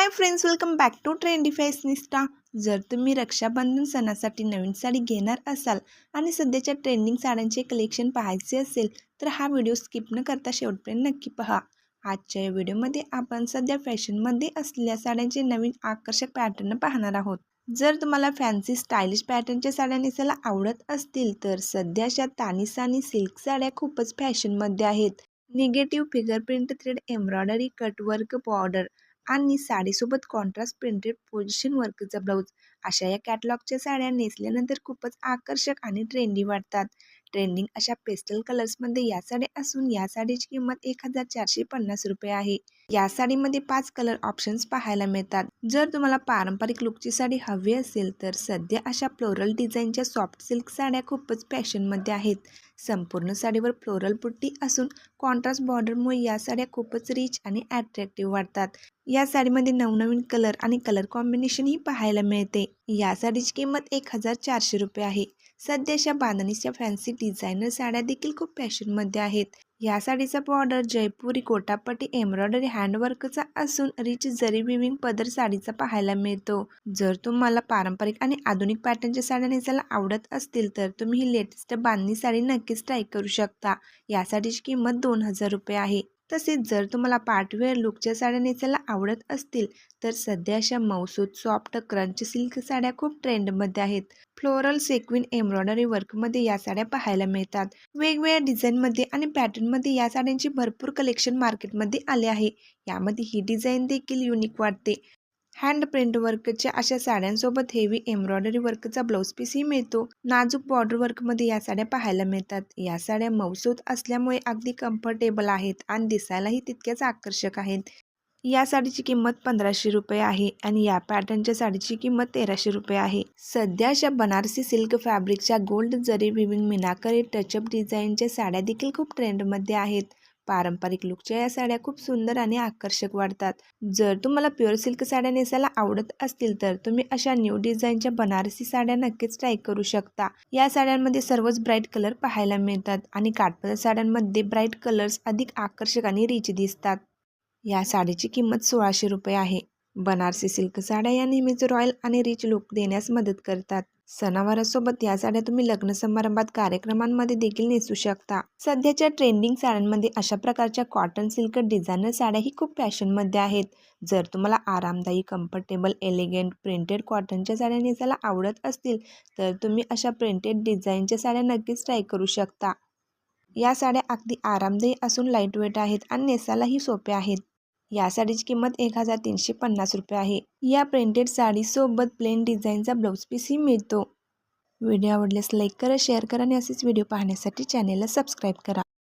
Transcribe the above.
Hi friends welcome back to trendy fashionista जर तुम्ही रक्षाबंधन सणासाठी नवीन साडी घेणार असाल आणि सध्याच्या ट्रेंडिंग साड्यांचे कलेक्शन पाहायचे असेल तर हा व्हिडिओ स्किप न करता शेवटपर्यंत नक्की पहा. आजच्या या व्हिडिओमध्ये आपण सध्या फॅशनमध्ये असलेल्या साड्यांचे नवीन आकर्षक पॅटर्न पाहणार आहोत. जर तुम्हाला फॅन्सी स्टायलिश पॅटर्नच्या साड्या नेसायला आवडत असतील तर सध्याच्या तानिसानी सिल्क साड्या खूपच फॅशनमध्ये आहेत. Negative figure print thread embroidery cutwork border आणि साडीसोबत कॉन्ट्रास्ट प्रिंटेड पोझिशन वर्कचा ब्लाऊज अशा या कॅटलॉगच्या साड्या नेसल्यानंतर खूपच आकर्षक आणि ट्रेंडी वाटतात. ट्रेंडिंग अशा पेस्टल कलर्समध्ये या साड्या असून या साडीची किंमत एक हजार चारशे पन्नास रुपये आहे. या साडीमध्ये पाच कलर ऑप्शन्स पाहायला मिळतात. जर तुम्हाला पारंपरिक लुकची साडी हवी असेल तर सध्या अशा फ्लोरल डिझाईनच्या सॉफ्ट सिल्क साड्या खूपच फॅशनमध्ये आहेत. संपूर्ण साडीवर फ्लोरल पुट्टी असून कॉन्ट्रास्ट बॉर्डरमुळे या साड्या खूपच रिच आणि अट्रॅक्टिव्ह वाटतात. या साडीमध्ये नवनवीन कलर आणि कलर कॉम्बिनेशनही पाहायला मिळते. या साडीची किंमत एक हजार चारशे रुपये आहे. सध्याच्या बांधणीच्या फॅन्सी डिझायनर साड्या देखील खूप फॅशनमध्ये आहेत. या साडीचा बॉर्डर जयपुरी कोटापट्टी एम्ब्रॉयडरी हँडवर्कचा असून रिच जरी विविंग पदर साडीचा पाहायला मिळतो. जर तुम्हाला पारंपरिक आणि आधुनिक पॅटर्नच्या साड्या नेसायला आवडत असतील तर तुम्ही ही लेटेस्ट बांधणी साडी नक्कीच ट्राय करू शकता. या साडीची किंमत दोन हजार रुपये आहे. तसेच जर तुम्हाला पार्टवेअर लुकच्या साड्या नेसायला आवडत असतील तर सध्या अशा मौसूद सॉफ्ट क्रंच सिल्क साड्या खूप ट्रेंडमध्ये आहेत. फ्लोरल सेक्विन एम्ब्रॉयडरी वर्कमध्ये या साड्या पाहायला मिळतात. वेगवेगळ्या डिझाईनमध्ये आणि पॅटर्नमध्ये या साड्यांची भरपूर कलेक्शन मार्केटमध्ये आले आहे. यामध्ये ही डिझाईन देखील युनिक वाटते. हँड प्रिंट वर्कच्या अशा साड्यांसोबत हेवी एम्ब्रॉयडरी वर्कचा ब्लाऊज पीसही मिळतो. नाजूक बॉर्डर वर्कमध्ये या साड्या पाहायला मिळतात. या साड्या मौसूद असल्यामुळे अगदी कम्फर्टेबल आहेत आणि दिसायलाही तितक्याच आकर्षक आहेत. या साडीची किंमत पंधराशे रुपये आहे आणि या पॅटर्नच्या साडीची किंमत तेराशे रुपये आहे. सध्याच्या Banarasi silk फॅब्रिकच्या gold zari weaving meenakari touch up डिझाईनच्या साड्या देखील खूप ट्रेंडमध्ये आहेत. पारंपरिक लुकच्या या साड्या खूप सुंदर आणि आकर्षक वाटतात जर तुम्हाला प्युअर सिल्क साड्या नेसायला आवडत असतील तर तुम्ही अशा न्यू डिझाईनच्या बनारसी साड्या नक्कीच ट्राय करू शकता. या साड्यांमध्ये सर्वच ब्राईट कलर पाहायला मिळतात आणि काठपदर साड्यांमध्ये ब्राईट कलर्स अधिक आकर्षक आणि रिच दिसतात. या साडीची किंमत सोळाशे रुपये आहे. बनारसी सिल्क साड्या या नेहमीच रॉयल आणि रिच लुक देण्यास मदत करतात. सणावारासोबत या साड्या तुम्ही लग्न समारंभात कार्यक्रमांमध्ये देखील नेसू शकता. सध्याच्या ट्रेंडिंग साड्यांमध्ये अशा प्रकारच्या कॉटन सिल्क डिझायनर साड्याही खूप फॅशनमध्ये आहेत. जर तुम्हाला आरामदायी कम्फर्टेबल एलिगंट प्रिंटेड कॉटनच्या साड्या नेसायला आवडत असतील तर तुम्ही अशा प्रिंटेड डिझाईनच्या साड्या नक्कीच ट्राय करू शकता. या साड्या अगदी आरामदायी असून लाईटवेट आहेत आणि नेसायलाही सोप्या आहेत. या साडीची किंमत एक हजार तीनशे पन्नास रुपये आहे. या प्रिंटेड साडीसोबत प्लेन डिझाईनचा ब्लाऊज पीसही मिळतो. व्हिडिओ आवडल्यास लाईक करा शेअर करा आणि असेच व्हिडिओ पाहण्यासाठी चॅनेलला सबस्क्राईब करा.